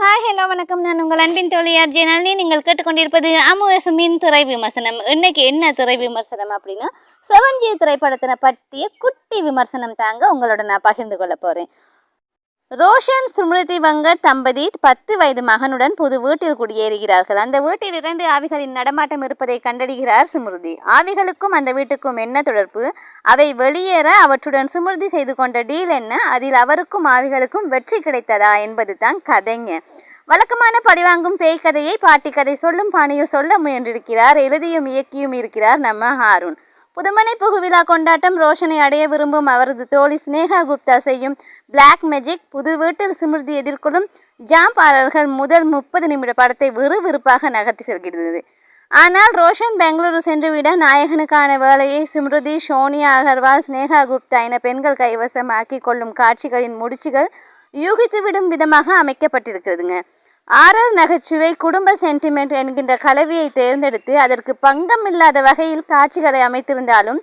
Hi hello வணக்கம். நான் உங்கள் அன்பின் தோழியார் ஜெனாலினி நீங்கள் கேட்டுக்கொண்டிருப்பது அமு எஃப்எம்மின் திரை விமர்சனம் இன்னைக்கு என்ன திரை விமர்சனம் அப்படின்னா செவன்ஜி திரைப்படத்தினை பற்றிய குட்டி விமர்சனம் தாங்க உங்களோட நான் பகிர்ந்து கொள்ள போகிறேன் ரோஷன் ஸ்மிருதி வங்கர் தம்பதி பத்து வயது மகனுடன் புது வீட்டில் குடியேறுகிறார்கள். அந்த வீட்டில் இரண்டு ஆவிகளின் நடமாட்டம் இருப்பதை கண்டறிகிறார் ஸ்மிருதி. ஆவிகளுக்கும் அந்த வீட்டுக்கும் என்ன தொடர்பு? அவை வெளியேற அவற்றுடன் ஸ்மிருதி செய்து கொண்ட டீல் என்ன? அதில் அவருக்கும் ஆவிகளுக்கும் வெற்றி கிடைத்ததா என்பது தான் கதைங்க. வழக்கமான பழிவாங்கும் பேய் கதையை பாட்டி கதை சொல்லும் பாணியில் சொல்ல முயன்றிருக்கிறார். எழுதியும் இயக்கியும் இருக்கிறார் நம்ம ஹாரூன். புதுமனை புகுவிழா கொண்டாட்டம் ரோஷனை அடைய விரும்பும் அவரது தோழி ஸ்னேகா குப்தா செய்யும் பிளாக் மேஜிக் புது வீட்டில் சிமிர்தி எதிர்கொள்ளும் ஜாம்பாளர்கள் முதல் முப்பது நிமிட படத்தை விறுவிறுப்பாக நகர்த்தி செல்கிறது. ஆனால் ரோஷன் பெங்களூரு சென்றுவிட நாயகனுக்கான வேலையை ஸ்மிருதி சோனியா அகர்வால் ஸ்னேகா குப்தா என பெண்கள் கைவசமாக்கி கொள்ளும் காட்சிகளின் முடிச்சுகள் யூகித்துவிடும் விதமாக அமைக்கப்பட்டிருக்கிறதுங்க. ஆர்ஆர் நகைச்சுவை குடும்ப சென்டிமெண்ட் என்கின்ற கலவையை தேர்ந்தெடுத்து அதற்கு பங்கம் இல்லாத வகையில் காட்சிகளை அமைத்திருந்தாலும்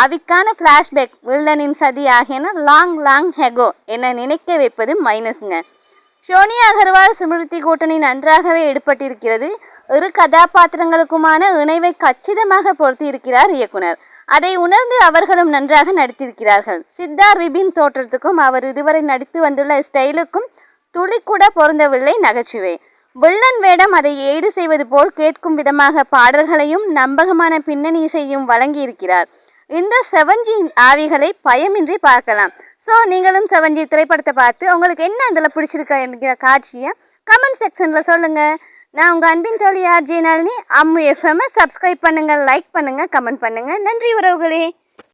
ஆவிக்கான ஃப்ளாஷ்பேக் வில்லனின் சதி ஆகியன லாங் லாங் ஹெகோ என நினைக்க வைப்பது மைனஸ்ங்க சோனியா அகர்வால் ஸ்மிருதி கூட்டணி நன்றாகவே எடுப்பட்டிருக்கிறது இரு கதாபாத்திரங்களுக்குமான இணைவை கச்சிதமாக பொருத்தியிருக்கிறார் இயக்குனர். அதை உணர்ந்து அவர்களும் நன்றாக நடித்திருக்கிறார்கள். சித்தார் விபின் தோற்றத்துக்கும் அவர் இதுவரை நடித்து வந்துள்ள ஸ்டைலுக்கும் துளி கூட பொருந்தவில்லை நகைச்சுவை. வில்லன் வேடம் அதை ஏடு செய்வது போல் கேட்கும் விதமாக பாடல்களையும் நம்பகமான பின்னணி இசையும் வழங்கியிருக்கிறார். இந்த செவன்ஜி ஆவிகளை பயமின்றி பார்க்கலாம். ஸோ நீங்களும் செவன்ஜி திரைப்படத்தை பார்த்து உங்களுக்கு என்ன அதில் பிடிச்சிருக்கா என்கிற காட்சியை கமெண்ட் செக்ஷனில் சொல்லுங்கள் நான் உங்கள் அன்பின் தோழி ஆர்ஜி நளினி அம்மு எஃப்எம்மை சப்ஸ்கிரைப் பண்ணுங்கள் லைக் பண்ணுங்கள் கமெண்ட் பண்ணுங்கள் நன்றி உறவுகளே.